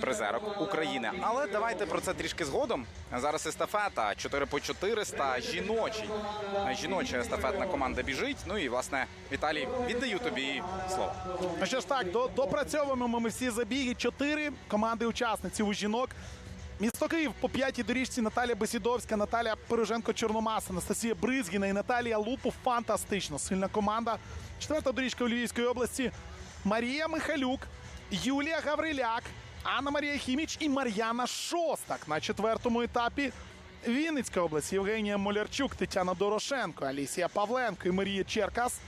призерок України. Але давайте про це трішки згодом. Зараз естафета 4 по 400 жіночий. Жіноча естафетна команда біжить. Ну і власне Віталій, віддаю тобі слово. Ну що ж так, до, допрацьовуємо ми всі забіги. Чотири команди учасниці у жінок. Місто Київ по п'ятій доріжці Наталія Бесідовська, Наталія Пироженко Чорномас, Анастасія Бризгіна і Наталія Лупу. Фантастично сильна команда. Четверта доріжка у Львівської області. Марія Михалюк, Юлія Гавриляк, Анна Марія Хіміч і Мар'яна Шостак на четвертому етапі. Вінницька область, Євгенія Молярчук, Тетяна Дорошенко, Алісія Павленко і Марія Черкас.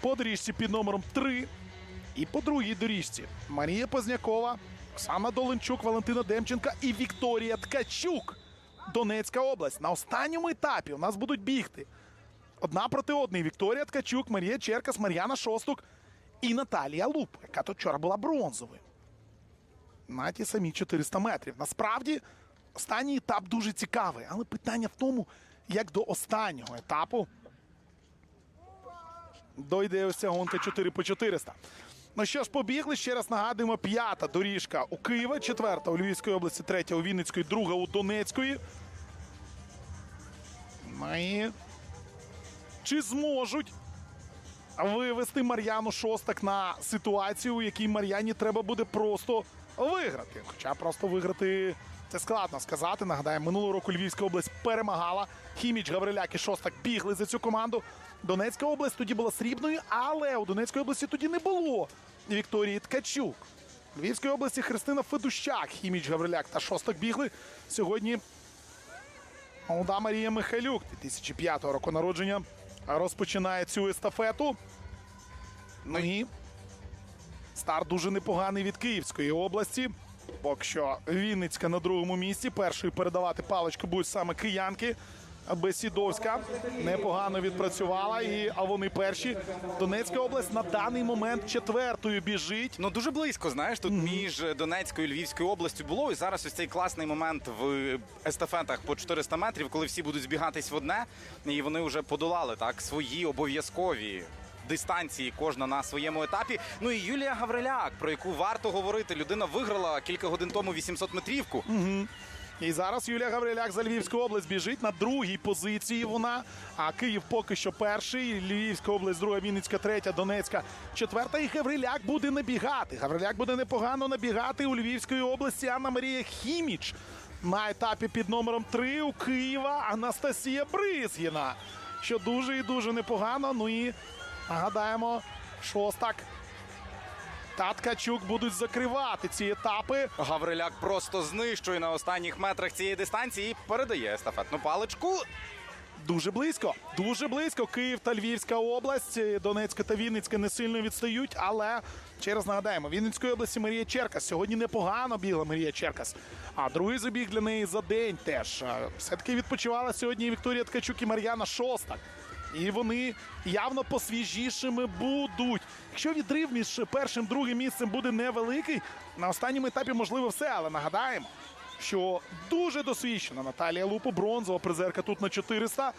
По доріжці під номером 3 і по другій доріжці Марія Познякова, Оксана Доленчук, Валентина Демченка і Вікторія Ткачук. Донецька область. На останньому етапі у нас будуть бігти. Одна проти одної. Вікторія Ткачук, Марія Черкас, Мар'яна Шостук і Наталія Луп, яка тут вчора була бронзовою. На ті самі 400 метрів. Насправді, останній етап дуже цікавий, але питання в тому, як до останнього етапу дойде ось ця гонка 4 по 400. Ну що ж, побігли. Ще раз нагадуємо: п'ята доріжка у Києва, четверта у Львівській області, третя у Вінницької, друга у Донецької. Ну і Чи зможуть вивести Мар'яну Шостак на ситуацію, у якій Мар'яні треба буде просто виграти? Хоча просто виграти це складно сказати. Нагадаємо, минулого року Львівська область перемагала. Хіміч, Гавриляк і Шостак бігли за цю команду. Донецька область тоді була срібною, але у Донецької області тоді не було Вікторії Ткачук. У Львівській області Христина Федущак, Хіміч, Гавриляк та Шостак бігли. Сьогодні молода Марія Михайлюк 2005 року народження розпочинає цю естафету. Ну і старт дуже непоганий від Київської області. Поки що Вінницька на другому місці. Першою передавати паличку будуть саме киянки. Бесідовська непогано відпрацювала, і а вони перші. Донецька область на даний момент четвертою біжить. Ну дуже близько, знаєш, тут між Донецькою і Львівською областю було. І зараз ось цей класний момент в естафетах по 400 метрів, коли всі будуть збігатись в одне, і вони вже подолали так свої обов'язкові. Дистанції кожна на своєму етапі. Ну і Юлія Гавриляк, про яку варто говорити. Людина виграла кілька годин тому 800 метрівку. І зараз Юлія Гавриляк за Львівську область біжить на другій позиції. Вона. А Київ поки що перший. Львівська область, друга, Вінницька, третя, Донецька, четверта. І Гавриляк буде набігати. Гавриляк буде непогано набігати у Львівської області. Анна Марія Хіміч на етапі під номером 3 у Києва Анастасія Бризгіна. Що дуже і дуже непогано. Ну і нагадаємо, шостак. Та Ткачук будуть закривати ці етапи. Гавриляк просто знищує на останніх метрах цієї дистанції і передає естафетну паличку. Дуже близько, дуже близько. Київ та Львівська область, е, Донецька та Вінницька не сильно відстають, але ще раз нагадаємо, Вінницької області Марія Черкас. Сьогодні непогано бігла Марія Черкас. А другий забіг для неї за день теж. Е, Все-таки відпочивала сьогодні і Вікторія Ткачук і Мар'яна Шостак. І вони явно посвіжішими будуть. Якщо відрив між першим другим місцем буде невеликий, на останньому етапі можливо все, але нагадаємо, що дуже досвідчена Наталія Лупо, бронзова призерка тут на 400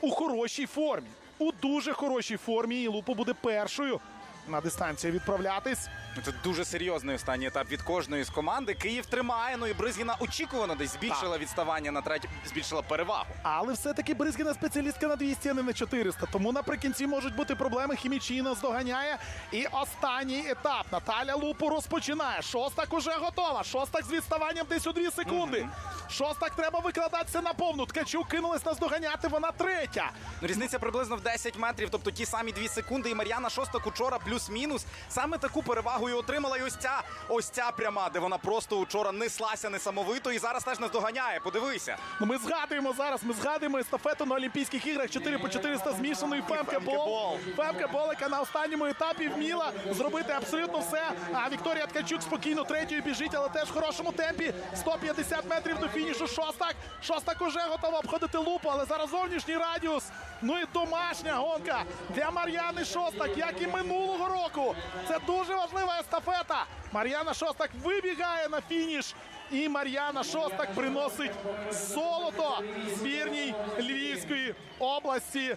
у хорошій формі. У дуже хорошій формі. І Лупа буде першою на дистанцію відправлятись. Це дуже серйозний останній етап від кожної з команди. Київ тримає. Ну і Бризгіна очікувано десь збільшила відставання на третю, збільшила перевагу. Але все-таки Бризгіна спеціалістка на 200, а не на 400. Тому наприкінці можуть бути проблеми. Хімічіна здоганяє. І останній етап. Наталя Лупу розпочинає. Шостак уже готова. Шостак з відставанням десь у 2 секунди. Шостак треба викладатися на повну. Ткачук кинулась наздоганяти. Вона третя. Ну, різниця приблизно в 10 метрів, тобто ті самі 2 секунди. І Мар'яна Шостак учора плюс-мінус. Саме таку перевагу і отримала. І ось ця, ось ця пряма, де вона просто учора неслася несамовито і зараз теж наздоганяє. Подивися. Ну, Ми згадуємо зараз. Ми згадуємо естафету на Олімпійських іграх 4 по 400 змішаної фемкебол. фемкебол. Фемкебол, яка на останньому етапі вміла зробити абсолютно все. А Вікторія Ткачук спокійно третьою біжить, але теж в хорошому темпі. 150 метрів до фінішу. Шостак. Шостак уже готова обходити лупу, але зараз зовнішній радіус. Ну і домашня гонка для Мар'яни Шостак, як і минулого року. Це дуже важлива естафета. Мар'яна Шостак вибігає на фініш. І Мар'яна Шостак приносить золото збірній Львівської області.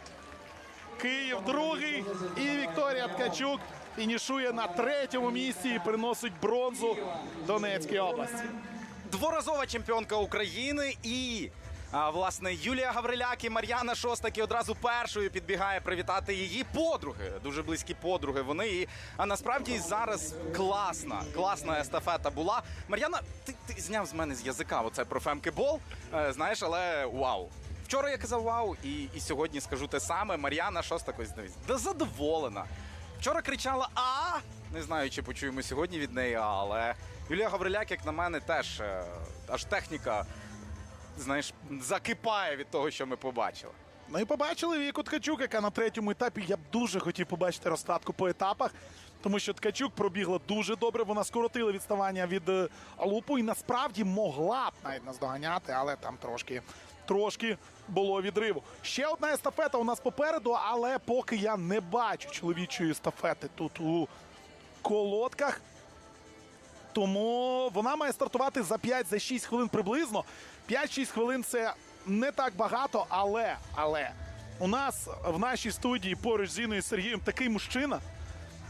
Київ другий і Вікторія Ткачук фінішує на третьому місці і приносить бронзу Донецькій області. дворазова чемпіонка України і. А, власне, Юлія Гавриляк і Мар'яна Шостак і одразу першою підбігає привітати її подруги. Дуже близькі подруги. Вони і а насправді зараз класна, класна естафета була. Мар'яна, ти, ти зняв з мене з язика оце про фемкебол. Е, знаєш, але вау. Вчора я казав вау, і, і сьогодні скажу те саме. Мар'яна Шостак ось дивись, да задоволена. Вчора кричала А. Не знаю, чи почуємо сьогодні від неї, але Юлія Гавриляк, як на мене, теж е, аж техніка, знаєш, закипає від того, що ми побачили. Ну і побачили Віку Ткачук, яка на третьому етапі я б дуже хотів побачити розкладку по етапах, тому що Ткачук пробігла дуже добре. Вона скоротила відставання від е, Алупу і насправді могла б навіть наздоганяти, але там трошки. Трошки було відриву. Ще одна естафета у нас попереду, але поки я не бачу чоловічої естафети тут у колодках. Тому вона має стартувати за 5-6 хвилин приблизно. 5-6 хвилин це не так багато, але, але у нас в нашій студії поруч з Іною Сергієм такий мужчина,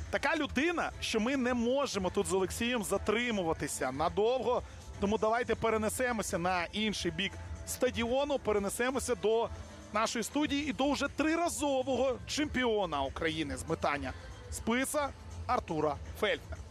така людина, що ми не можемо тут з Олексієм затримуватися надовго. Тому давайте перенесемося на інший бік стадіону, перенесемося до нашої студії і до вже триразового чемпіона України з метання списа Артура Фельднера.